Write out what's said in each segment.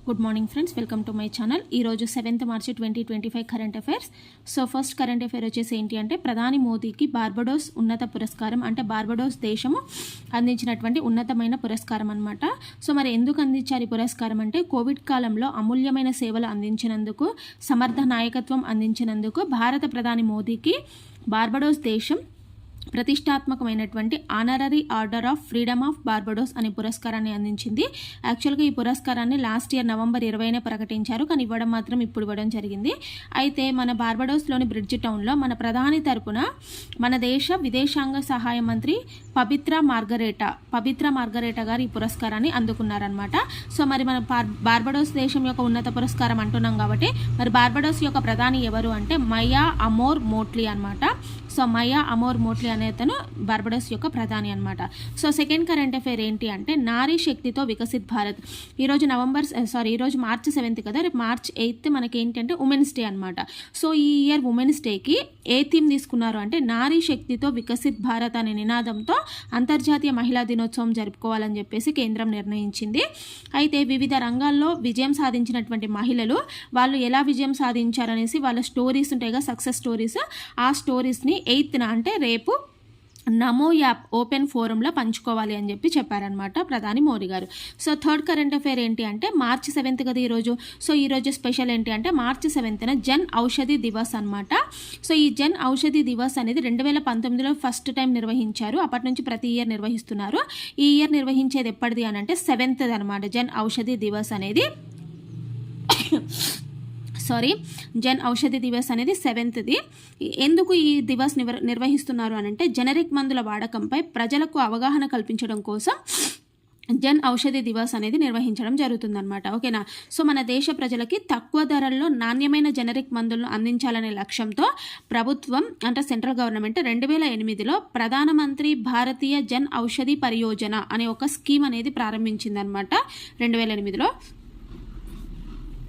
Good morning friends welcome to my channel ఈరోజు seventh March twenty twenty five current affairs so first current affair వచ్చేసి ఏంటి అంటే ప్రధాని మోదీకి బార్బడోస్ ఉన్నత పురస్కారం అంటే బార్బడోస్ దేశము అందించినటువంటి ఉన్నతమైన పురస్కారం అనమాట సో మరి ఎందుకు అందించారు ఈ పురస్కారం అంటే కోవిడ్ కాలంలో అమూల్యమైన సేవలు అందించినందుకు సమర్థ నాయకత్వం అందించినందుకు భారత ప్రధాని మోదీకి బార్బడోస్ దేశం ప్రతిష్టాత్మకమైనటువంటి honorary order of freedom of Barbados అనే పురస్కారాన్ని అందించింది. యాక్చువల్గా ఈ పురస్కారాన్ని లాస్ట్ ఇయర్ నవంబర్ ఇరవైనే ప్రకటించారు. కానీ ఇవ్వడం మాత్రం ఇప్పుడు ఇవ్వడం జరిగింది. అయితే మన బార్బడోస్లోని బ్రిడ్జ్ టౌన్లో మన ప్రధాని తరపున మన దేశ విదేశాంగ సహాయ మంత్రి పవిత్ర మార్గరేటా పవిత్ర మార్గరేటా గారు ఈ పురస్కారాన్ని అందుకున్నారనమాట సో మరి మన బార్ బార్బడోస్ దేశం యొక్క ఉన్నత పురస్కారం అంటున్నాం కాబట్టి మరి బార్బడోస్ యొక్క ప్రధాని ఎవరు అంటే మయా అమోర్ మోట్లీ అనమాట సో మయా అమోర్ మోట్లీ అనే అతను బార్బడోస్ యొక్క ప్రధాని అనమాట సో సెకండ్ కరెంట్ అఫైర్ ఏంటి అంటే నారీ శక్తితో వికసిత్ భారత్. ఈరోజు నవంబర్ సారీ ఈరోజు మార్చ్ సెవెంత్ కదా రేపు మార్చ్ ఎయిత్ మనకి ఏంటంటే ఉమెన్స్ డే అనమాట సో ఈ ఇయర్ ఉమెన్స్ డేకి ఏ థీమ్ తీసుకున్నారు అంటే నారీ శక్తితో వికసిత్ భారత్ అనే నినాదంతో అంతర్జాతీయ మహిళా దినోత్సవం జరుపుకోవాలని చెప్పేసి కేంద్రం నిర్ణయించింది. అయితే వివిధ రంగాల్లో విజయం సాధించినటువంటి మహిళలు వాళ్ళు ఎలా విజయం సాధించారనేసి వాళ్ళ స్టోరీస్ ఉంటాయిగా సక్సెస్ స్టోరీస్. ఆ స్టోరీస్ని ఎయిత్న అంటే రేపు నమో యాప్ ఓపెన్ ఫోరంలో పంచుకోవాలి అని చెప్పి చెప్పారనమాట ప్రధాని మోడీ గారు. సో థర్డ్ కరెంట్ అఫైర్ ఏంటి అంటే మార్చ్ సెవెంత్ కదా ఈరోజు? సో ఈరోజు స్పెషల్ ఏంటి అంటే మార్చ్ సెవెంత్న జన్ ఔషధి దివస్ అనమాట సో ఈ జన్ ఔషధి దివస్ అనేది రెండు వేల పంతొమ్మిదిలో ఫస్ట్ టైం నిర్వహించారు. అప్పటి నుంచి ప్రతి ఇయర్ నిర్వహిస్తున్నారు. ఈ ఇయర్ నిర్వహించేది ఎప్పటిది అని అంటే సెవెంత్ అనమాట జన్ ఔషధి దివస్ అనేది. సారీ జన్ ఔషధి దివస్ అనేది సెవెంత్ది. ఎందుకు ఈ దివస్ నివ నిర్వహిస్తున్నారు అని అంటే జనరిక్ మందుల వాడకంపై ప్రజలకు అవగాహన కల్పించడం కోసం జన్ ఔషధి దివస్ అనేది నిర్వహించడం జరుగుతుందన్నమాట. ఓకేనా? సో మన దేశ ప్రజలకి తక్కువ ధరల్లో నాణ్యమైన జనరిక్ మందులను అందించాలనే లక్ష్యంతో ప్రభుత్వం అంటే సెంట్రల్ గవర్నమెంట్ రెండు వేల ఎనిమిదిలో ప్రధానమంత్రి భారతీయ జన్ ఔషధి పరియోజన అనే ఒక స్కీమ్ అనేది ప్రారంభించిందనమాట రెండు వేల ఎనిమిదిలో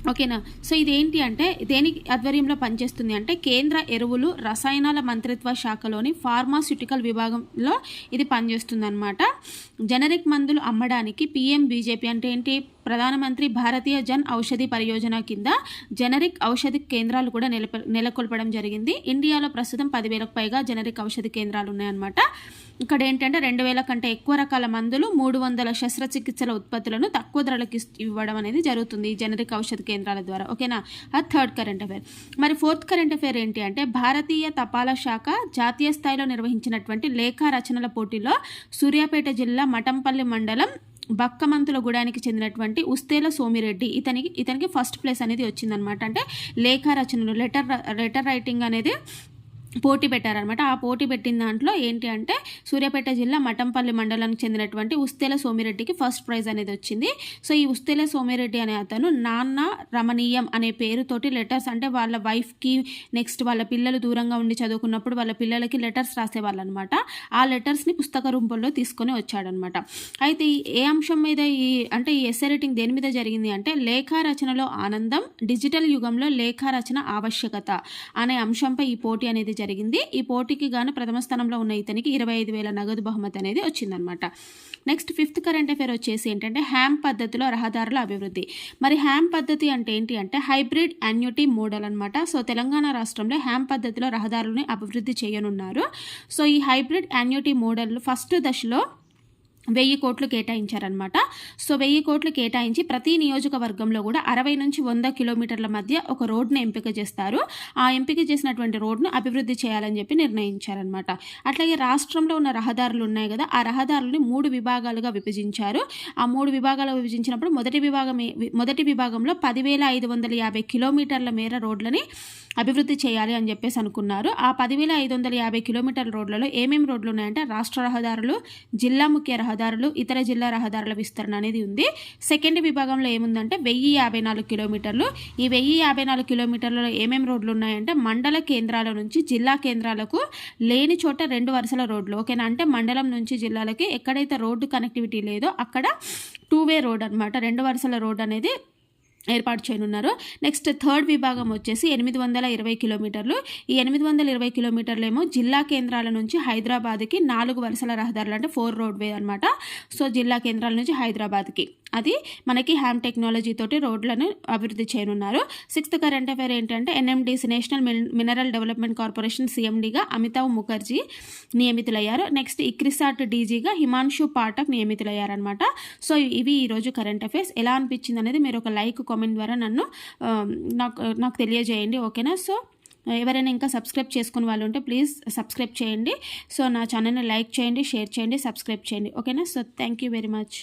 ఓకేనా? సో ఇదేంటి అంటే దేనికి ఆధ్వర్యంలో పనిచేస్తుంది అంటే కేంద్ర ఎరువులు రసాయనాల మంత్రిత్వ శాఖలోని ఫార్మాస్యూటికల్ విభాగంలో ఇది పనిచేస్తుంది అనమాట జనరిక్ మందులు అమ్మడానికి పిఎం బీజేపీ అంటే ఏంటి? ప్రధానమంత్రి భారతీయ జన్ ఔషధి పరియోజన కింద జనరిక్ ఔషధి కేంద్రాలు కూడా నెలప నెలకొల్పడం జరిగింది. ఇండియాలో ప్రస్తుతం పదివేలకు పైగా జనరిక్ ఔషధి కేంద్రాలు ఉన్నాయన్నమాట. ఇక్కడ ఏంటంటే రెండు వేల కంటే ఎక్కువ రకాల మందులు మూడు వందల శస్త్రచికిత్సల ఉత్పత్తులను తక్కువ ధరలకు ఇవ్వడం అనేది జరుగుతుంది ఈ జనరిక్ ఔషధ కేంద్రాల ద్వారా. ఓకేనా? అది థర్డ్ కరెంట్ అఫేర్. మరి ఫోర్త్ కరెంట్ అఫేర్ ఏంటి అంటే భారతీయ తపాలా శాఖ జాతీయ స్థాయిలో నిర్వహించినటువంటి లేఖ రచనల పోటీలో సూర్యాపేట జిల్లా మఠంపల్లి మండలం బక్కమంతుల గూడానికి చెందినటువంటి ఉస్తేల సోమిరెడ్డి ఇతనికి ఇతనికి ఫస్ట్ ప్లేస్ అనేది వచ్చిందనమాట అంటే లేఖ రచనలు లెటర్ లెటర్ రైటింగ్ అనేది పోటీ పెట్టారనమాట ఆ పోటీ పెట్టిన దాంట్లో ఏంటి అంటే సూర్యాపేట జిల్లా మటంపల్లి మండలానికి చెందినటువంటి ఉస్తేల సోమిరెడ్డికి ఫస్ట్ ప్రైజ్ అనేది వచ్చింది. సో ఈ ఉస్తేల సోమిరెడ్డి అనే అతను నాన్న రమణీయం అనే పేరుతోటి లెటర్స్ అంటే వాళ్ళ వైఫ్కి నెక్స్ట్ వాళ్ళ పిల్లలు దూరంగా ఉండి చదువుకున్నప్పుడు వాళ్ళ పిల్లలకి లెటర్స్ రాసేవాళ్ళు అనమాట ఆ లెటర్స్ని పుస్తక రూపంలో తీసుకొని వచ్చాడనమాట అయితే ఏ అంశం మీద ఈ అంటే ఈ ఎస్ఏ రేటింగ్ దేని మీద జరిగింది అంటే లేఖా రచనలో ఆనందం డిజిటల్ యుగంలో లేఖా రచన ఆవశ్యకత అనే అంశంపై ఈ పోటీ అనేది జరిగింది. ఈ పోటీకి గాను ప్రథమ స్థానంలో ఉన్న ఇతనికి ఇరవై ఐదు వేల నగదు బహుమతి అనేది వచ్చిందనమాట నెక్స్ట్ ఫిఫ్త్ కరెంట్ అఫేర్ వచ్చేసి ఏంటంటే హ్యామ్ పద్ధతిలో రహదారుల అభివృద్ధి. మరి హ్యామ్ పద్ధతి అంటే ఏంటి అంటే హైబ్రిడ్ యాన్యుటీ మోడల్ అనమాట సో తెలంగాణ రాష్ట్రంలో హ్యామ్ పద్ధతిలో రహదారులను అభివృద్ధి చేయనున్నారు. సో ఈ హైబ్రిడ్ యాన్యుటీ మోడల్ ఫస్ట్ దశలో వెయ్యి కోట్లు కేటాయించారనమాట సో వెయ్యి కోట్లు కేటాయించి ప్రతి నియోజకవర్గంలో కూడా అరవై నుంచి వంద కిలోమీటర్ల మధ్య ఒక రోడ్ను ఎంపిక చేస్తారు. ఆ ఎంపిక చేసినటువంటి రోడ్ను అభివృద్ధి చేయాలని చెప్పి నిర్ణయించారనమాట అట్లాగే రాష్ట్రంలో ఉన్న రహదారులు ఉన్నాయి కదా ఆ రహదారులని మూడు విభాగాలుగా విభజించారు. ఆ మూడు విభాగాలు విభజించినప్పుడు మొదటి విభాగం మొదటి విభాగంలో పదివేల ఐదు వందల యాభై కిలోమీటర్ల మేర రోడ్లని అభివృద్ధి చేయాలి అని చెప్పేసి అనుకున్నారు. ఆ పదివేల ఐదు వందల యాభై కిలోమీటర్ల రోడ్లలో ఏమేమి రోడ్లు ఉన్నాయంటే రాష్ట్ర రహదారులు జిల్లా ముఖ్య రహదారులు ఇతర జిల్లా రహదారుల విస్తరణ అనేది ఉంది. సెకండ్ విభాగంలో ఏముందంటే వెయ్యి యాభై నాలుగు కిలోమీటర్లు. ఈ వెయ్యి యాభై నాలుగు కిలోమీటర్లలో ఏమేమి రోడ్లు ఉన్నాయంటే మండల కేంద్రాల నుంచి జిల్లా కేంద్రాలకు లేని చోట రెండు వరుసల రోడ్లు. ఓకేనా? అంటే మండలం నుంచి జిల్లాలకి ఎక్కడైతే రోడ్డు కనెక్టివిటీ లేదో అక్కడ టూ వే రోడ్ అనమాట రెండు వరుసల రోడ్ అనేది ఏర్పాటు చేయనున్నారు. నెక్స్ట్ థర్డ్ విభాగం వచ్చేసి ఎనిమిది వందల ఇరవై కిలోమీటర్లు. ఈ ఎనిమిది వందల ఇరవై కిలోమీటర్లు ఏమో జిల్లా కేంద్రాల నుంచి హైదరాబాద్కి నాలుగు వరుసల రహదారులు అంటే ఫోర్ రోడ్ వే అనమాట సో జిల్లా కేంద్రాల నుంచి హైదరాబాద్కి. అది మనకి హ్యామ్ టెక్నాలజీ తోటి రోడ్లను అభివృద్ధి చేయనున్నారు. సిక్స్త్ కరెంట్ అఫైర్ ఏంటంటే NMDC national mineral development corporation సీఎండీగా Amitav Mukherjee నియమితులయ్యారు. నెక్స్ట్ ఇక్రిసాట్ డీజీగా హిమాన్షు పాఠక్ నియమితులయ్యారనమాట సో ఇవి ఈరోజు కరెంట్ అఫైర్స్ ఎలా అనిపించింది అనేది మీరు ఒక లైక్ కామెంట్ ద్వారా నన్ను నాకు నాకు తెలియజేయండి ఓకేనా సో ఎవరైనా ఇంకా సబ్స్క్రైబ్ చేసుకునే వాళ్ళు ఉంటే ప్లీజ్ సబ్స్క్రైబ్ చేయండి. సో నా ఛానల్ని లైక్ చేయండి షేర్ చేయండి సబ్స్క్రైబ్ చేయండి ఓకేనా so thank you very much